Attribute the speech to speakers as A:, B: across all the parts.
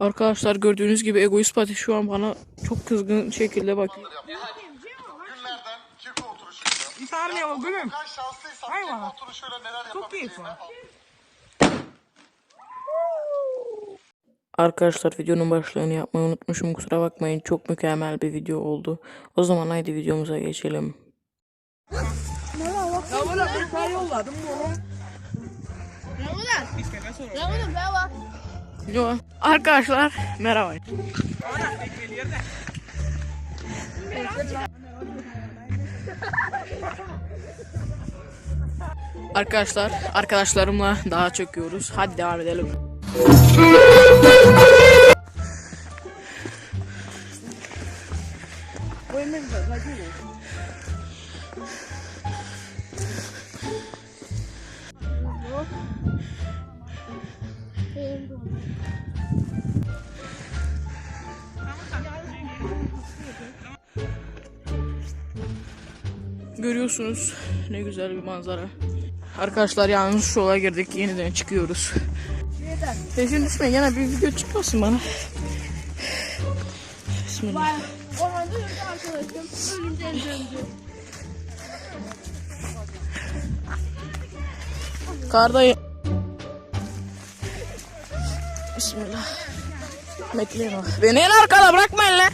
A: Arkadaşlar gördüğünüz gibi egoist pati şu an bana çok kızgın şekilde bakıyor.
B: Günlerden Keko oturuşuyla.
C: Bir saniye o gülüm.
B: Ben şanslıysam
C: Hay
B: Keko
C: valla.
B: oturuşuyla neler
C: Çok keyif
B: yapabileceğimi
C: var.
A: Arkadaşlar videonun başlığını yapmayı unutmuşum kusura bakmayın çok mükemmel bir video oldu. O zaman haydi videomuza geçelim.
C: Ya bana bir tane yolladım bu.
A: Yo. Arkadaşlar merhaba. Arkadaşlar arkadaşlarımla daha çöküyoruz. Hadi devam edelim. Görüyorsunuz ne güzel bir manzara. Arkadaşlar yalnız şola girdik yeniden çıkıyoruz. Peşin düşmeyin gene bir video çıkmasın bana. Bismillah.
D: Ormanda yürüdü arkadaşım. Ölümden döndü.
A: Kardayım. Bismillah. Bekleyin o. Beni en arkada bırakmayın lan.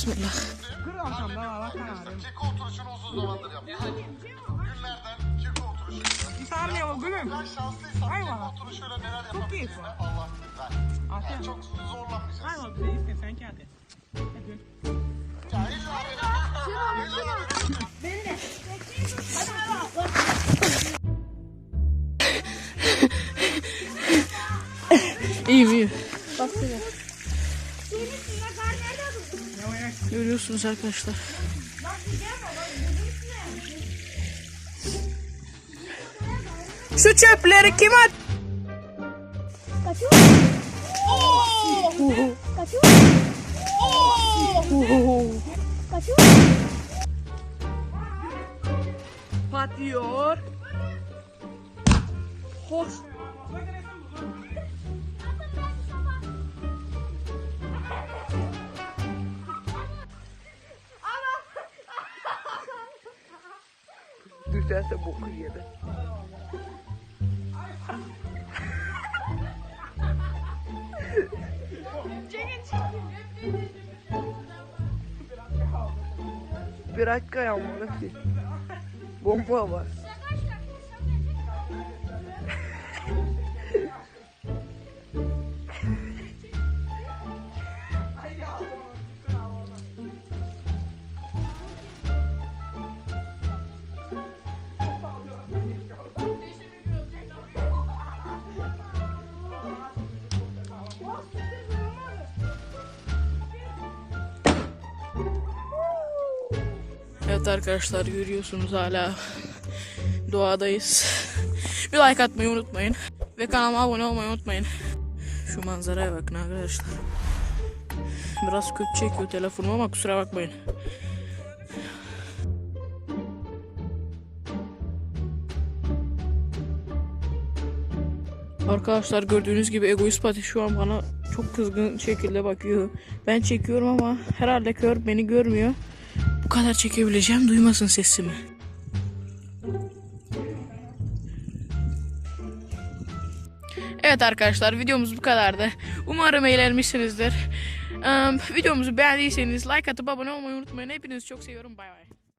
A: Bismillah.
C: Bak bak.
B: Keko oturuşunu uzun zamandır yapıyorum. Günlerden Keko oturuşuyla.
C: Bir saniye o gülüm.
B: Ben şanslıysan
C: Hay
B: Keko oturuşuyla neler
C: var.
B: Allah.
C: Aferin.
B: Yani çok zorlanmayacağız.
C: Valla bize iste sen kendi.
B: Ya illa
A: İyiyim iyiyim.
D: Senin
A: Görüyorsunuz arkadaşlar. Şu çöpleri kim at?
D: Kaçıyor. Kaçıyor. Kaçıyor.
A: Patlıyor. Hoş. Düşerse boku yedi. Bir dakika yağmur. Bomba var. Evet arkadaşlar görüyorsunuz hala doğadayız. Bir like atmayı unutmayın. Ve kanalıma abone olmayı unutmayın. Şu manzaraya bakın arkadaşlar. Biraz kötü çekiyor telefonum ama kusura bakmayın. Arkadaşlar gördüğünüz gibi egoist pati şu an bana çok kızgın şekilde bakıyor. Ben çekiyorum ama herhalde kör beni görmüyor. Bu kadar çekebileceğim duymasın sesimi. Evet arkadaşlar videomuz bu kadardı. Umarım eğlenmişsinizdir. Eee, videomuzu beğendiyseniz like atıp abone olmayı unutmayın. Hepinizi çok seviyorum. Bay bay.